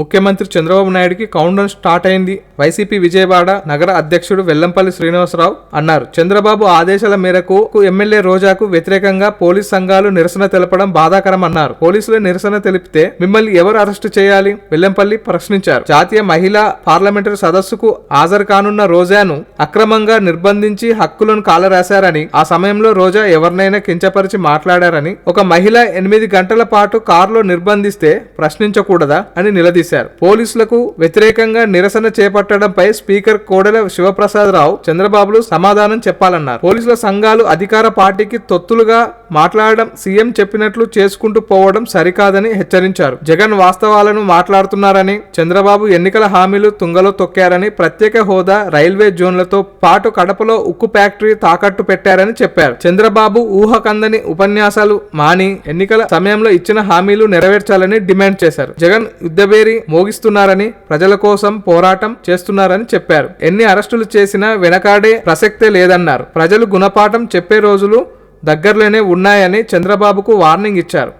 ముఖ్యమంత్రి చంద్రబాబు నాయుడికి countdown start అయింది. వైసీపీ విజయవాడ నగర అధ్యక్షుడు వెల్లంపల్లి శ్రీనివాసరావు అన్నారు. చంద్రబాబు ఆదేశాల మేరకు ఎమ్మెల్యే రోజాకు వ్యతిరేకంగా పోలీస్ సంఘాలు నిరసన తెలపడం బాధాకరం అన్నారు. పోలీసులు నిరసన తెలిపితే మిమ్మల్ని ఎవరు అరెస్టు చేయాలి? వెల్లంపల్లి ప్రశ్నించారు. జాతీయ మహిళా పార్లమెంటరీ సదస్సుకు హాజరు కానున్న రోజాను అక్రమంగా నిర్బంధించి హక్కులను కాలరాశారని ఆ సమయంలో రోజా ఎవరినైనా కించపరిచి మాట్లాడారని ఒక మహిళ ఎనిమిది గంటల పాటు కారులో నిర్బంధిస్తే ప్రశ్నించకూడదా అని నిలదీశారు. పోలీసులకు వ్యతిరేకంగా నిరసన చేపట్టడంపై స్పీకర్ కోడెల శివప్రసాదరావు చంద్రబాబులు సమాధానం చెప్పాలన్నారు. పోలీసుల సంఘాలు అధికార పార్టీకి తొత్తులుగా మాట్లాడడం సీఎం చెప్పినట్లు చేసుకుంటూ పోవడం సరికాదని హెచ్చరించారు. జగన్ వాస్తవాలను మాట్లాడుతున్నారని చంద్రబాబు ఎన్నికల హామీలు తుంగలో తొక్కారని ప్రత్యేక హోదా రైల్వే జోన్లతో పాటు కడపలో ఉక్కు ఫ్యాక్టరీ తాకట్టు పెట్టారని చెప్పారు. చంద్రబాబు ఊహకందని ఉపన్యాసాలు మాని ఎన్నికల సమయంలో ఇచ్చిన హామీలు నెరవేర్చాలని డిమాండ్ చేశారు. జగన్ యుద్ధబేరి మోగిస్తున్నారని ప్రజల కోసం పోరాటం చేస్తున్నారని చెప్పారు. ఎన్ని అరెస్టులు చేసినా వెనకాడే ప్రసక్తే లేదన్నారు. ప్రజలు గుణపాఠం చెప్పే రోజులు దగ్గరలోనే ఉన్నాయని చంద్రబాబుకు వార్నింగ్ ఇచ్చారు.